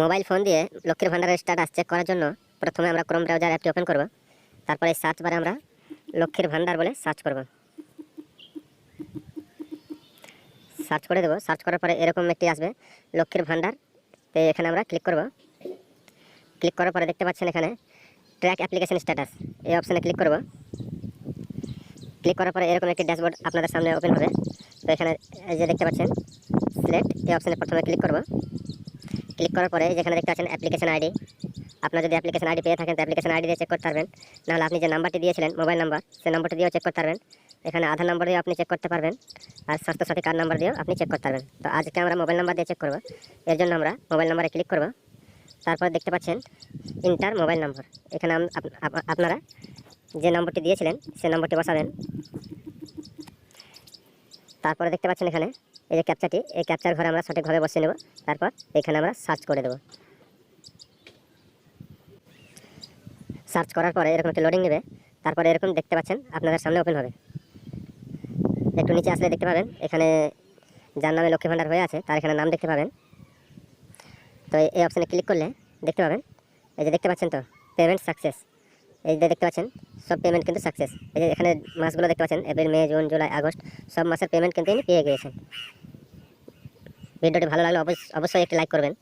Mobile phone দিয়ে লক্ষ্মীর ভান্ডারের স্ট্যাটাস চেক করার জন্য প্রথমে আমরা ক্রোম ব্রাউজার অ্যাপটি ওপেন করব। তারপরে সার্চ বারে আমরা লক্ষ্মীর ভান্ডার বলে সার্চ করব। সার্চ করে দেবো। সার্চ করার পরে এরকম একটি আসবে লক্ষ্মীর ভান্ডার তো এখানে আমরা ক্লিক করব। ক্লিক করার পরে দেখতে পাচ্ছেন এখানে ট্র্যাক অ্যাপ্লিকেশন স্ট্যাটাস এই অপশানে ক্লিক করব। ক্লিক করার পরে এরকম একটি ড্যাশবোর্ড আপনাদের সামনে ওপেন হবে। তো এখানে যে দেখতে পাচ্ছেন সিলেক্ট এই অপশানে প্রথমে ক্লিক করব। ক্লিক করার পরে যেখানে দেখতে পাচ্ছেন অ্যাপ্লিকেশন আইডি আপনার যদি অ্যাপ্লিকেশন আইডি পেয়ে থাকেন, তো অ্যাপ্লিকেশন আইডি দিয়ে চেক করতে পারবেন। নাহলে আপনি যে নাম্বারটি দিয়েছিলেন মোবাইল নাম্বার সেই নাম্বারটি দিয়েও চেক করতে পারবেন। এখানে আধার নাম্বার দিয়ে আপনি চেক করতে পারবেন। আর স্বাস্থ্য স্বাস্থ্যসাথী কার্ড নাম্বার দিয়েও আপনি চেক করতে পারবেন। তো আজকে আমরা মোবাইল নাম্বার দিয়ে চেক করব। এর জন্য আমরা মোবাইল নাম্বারে ক্লিক করব। তারপর দেখতে পাচ্ছেন ইন্টার মোবাইল নাম্বার এখানে আপনারা যে নম্বরটি দিয়েছিলেন, সেই নম্বরটি বসাবেন। তারপরে দেখতে পাচ্ছেন এখানে এই যে ক্যাপচারটি এই ক্যাপচার ঘরে আমরা সঠিকভাবে বসিয়ে নেব। তারপর এখানে আমরা সার্চ করে দেব। সার্চ করার পরে এরকম একটি লোডিং নেবে। তারপরে এরকম দেখতে পাচ্ছেন, আপনাদের সামনে ওপেন হবে। একটু নিচে আসলে দেখতে পাবেন, এখানে যার নামে লক্ষ্মী ভাণ্ডার হয়ে আছে, তার এখানে নাম দেখতে পাবেন। তো এই অপশানে ক্লিক করলে দেখতে পাবেন, এই যে দেখতে পাচ্ছেন তো পেমেন্ট সাকসেস এই যে দেখতে পাচ্ছেন, সব পেমেন্ট কিন্তু সাকসেস এই যে এখানে মাসগুলো দেখতে পাচ্ছেন, April, May, June, July, August, সব মাসের পেমেন্ট কিন্তু পেয়ে গিয়েছেন। ভিডিওটি ভালো লাগলে অবশ্য- অবশ্যই একটি লাইক করবেন।